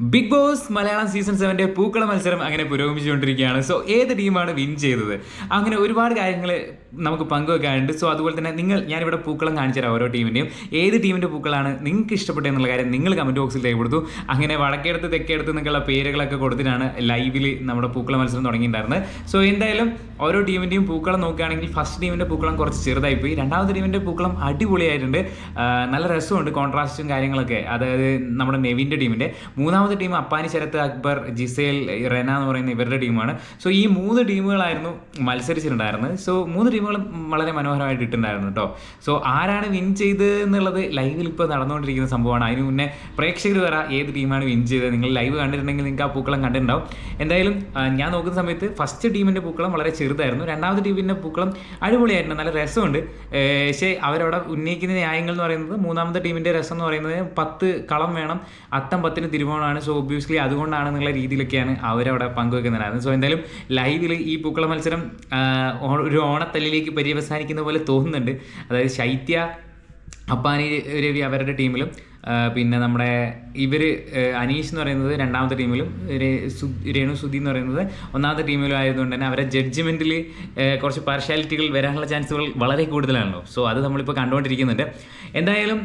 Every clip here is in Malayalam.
ബിഗ് ബോസ് മലയാളം സീസൺ സെവന്റെ പൂക്കള മത്സരം അങ്ങനെ പുരോഗമിച്ചുകൊണ്ടിരിക്കുകയാണ്. സോ ഏത് ടീമാണ് വിൻ ചെയ്തത്? അങ്ങനെ ഒരുപാട് കാര്യങ്ങൾ നമുക്ക് പങ്കുവെക്കാനുണ്ട്. സോ അതുപോലെ തന്നെ നിങ്ങൾ ഞാനിവിടെ പൂക്കളം കാണിച്ചു തരാം ഓരോ ടീമിന്റെയും ഏത് ടീമിന്റെ പൂക്കളാണ് നിങ്ങൾക്ക് ഇഷ്ടപ്പെട്ടത് എന്നുള്ള കാര്യം നിങ്ങൾ കമന്റ് ബോക്സിൽ രേഖപ്പെടുത്തു. അങ്ങനെ വടക്കേടത്ത് തെക്കേടത്ത് നിങ്ങളുടെ പേരുകളൊക്കെ കൊടുത്തിട്ടാണ് ലൈവിൽ നമ്മുടെ പൂക്കള മത്സരം തുടങ്ങിയിട്ടുണ്ടായിരുന്നത്. സോ എന്തായാലും ഓരോ ടീമിന്റെയും പൂക്കളം നോക്കുകയാണെങ്കിൽ ഫസ്റ്റ് ടീമിന്റെ പൂക്കളം കുറച്ച് ചെറുതായിപ്പോയി. രണ്ടാമത്തെ ടീമിന്റെ പൂക്കളം അടിപൊളിയായിട്ടുണ്ട്. നല്ല രസമുണ്ട് കോൺട്രാസ്റ്റും കാര്യങ്ങളൊക്കെ. അതായത് നമ്മുടെ നെവിന്റെ ടീമിന്റെ മൂന്നാമത്തെ ടീം അപ്പാനി ശരത്ത് അക്ബർ ജിസേൽ റെന എന്ന് പറയുന്ന ഇവരുടെ ടീമാണ്. സോ ഈ മൂന്ന് ടീമുകളായിരുന്നു മത്സരിച്ചിട്ടുണ്ടായിരുന്നത്. സോ മൂന്ന് ടീമുകളും വളരെ മനോഹരമായിട്ട് ഇട്ടുണ്ടായിരുന്നു കേട്ടോ സോ ആരാണ് വിൻ ചെയ്ത് എന്നുള്ളത് ലൈവിൽ ഇപ്പോൾ നടന്നുകൊണ്ടിരിക്കുന്ന സംഭവമാണ്. അതിന് മുന്നേ പ്രേക്ഷകർ വേറെ ഏത് ടീമാണ് വിൻ ചെയ്തത്? നിങ്ങൾ ലൈവ് കണ്ടിട്ടുണ്ടെങ്കിൽ നിങ്ങൾക്ക് ആ പൂക്കളം കണ്ടിട്ടുണ്ടാവും. എന്തായാലും ഞാൻ നോക്കുന്ന സമയത്ത് ഫസ്റ്റ് ടീമിന്റെ പൂക്കളം വളരെ ചെറുതായിരുന്നു. രണ്ടാമത്തെ ടീമിന്റെ പൂക്കളം അടിപൊളിയായിരുന്നു. നല്ല രസമുണ്ട്. പക്ഷേ അവരവിടെ ഉന്നയിക്കുന്ന ന്യായങ്ങൾ എന്ന് പറയുന്നത് മൂന്നാമത്തെ ടീമിന്റെ രസം എന്ന് പറയുന്നത് പത്ത് കളം വേണം. അത്തം പത്തിന് തിരുവോണമാണ് സോ ഒബ്വിയസ്ലി അതുകൊണ്ടാണ് എന്നുള്ള രീതിയിലൊക്കെയാണ് അവരവിടെ പങ്കുവെക്കുന്നുണ്ടായിരുന്നത് സോ എന്തായാലും ലൈവിൽ ഈ പൂക്കള മത്സരം ഒരു ഓണത്തല്ലിലേക്ക് പര്യവസാനിക്കുന്ന പോലെ തോന്നുന്നുണ്ട്. അതായത് ശൈത്യ അപ്പാനി രവി അവരുടെ ടീമിലും പിന്നെ നമ്മുടെ ഇവർ അനീഷ് എന്ന് പറയുന്നത് രണ്ടാമത്തെ ടീമിലും രേണു സുധി എന്ന് പറയുന്നത് ഒന്നാമത്തെ ടീമിലും ആയതുകൊണ്ട് തന്നെ അവരെ ജഡ്ജ്മെന്റിൽ കുറച്ച് പാർഷ്യാലിറ്റികൾ വരാനുള്ള ചാൻസുകൾ വളരെ കൂടുതലാണല്ലോ. സോ അത് നമ്മളിപ്പോൾ കണ്ടുകൊണ്ടിരിക്കുന്നുണ്ട്. എന്തായാലും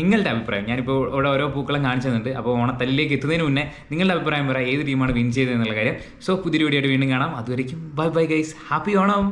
നിങ്ങളുടെ അഭിപ്രായം ഞാനിപ്പോൾ ഇവിടെ ഓരോ പൂക്കളും കാണിച്ചു അപ്പോൾ ഓണത്തല്ലിലേക്ക് എത്തുന്നതിന് മുന്നേ നിങ്ങളുടെ അഭിപ്രായം പറയാം ഏത് ടീമാണ് വിൻ ചെയ്തത് എന്നുള്ള കാര്യം. സോ പുതിയൊരു വീഡിയോ വീണ്ടും കാണാം. അതുവരെയും bye bye guys happy Onam!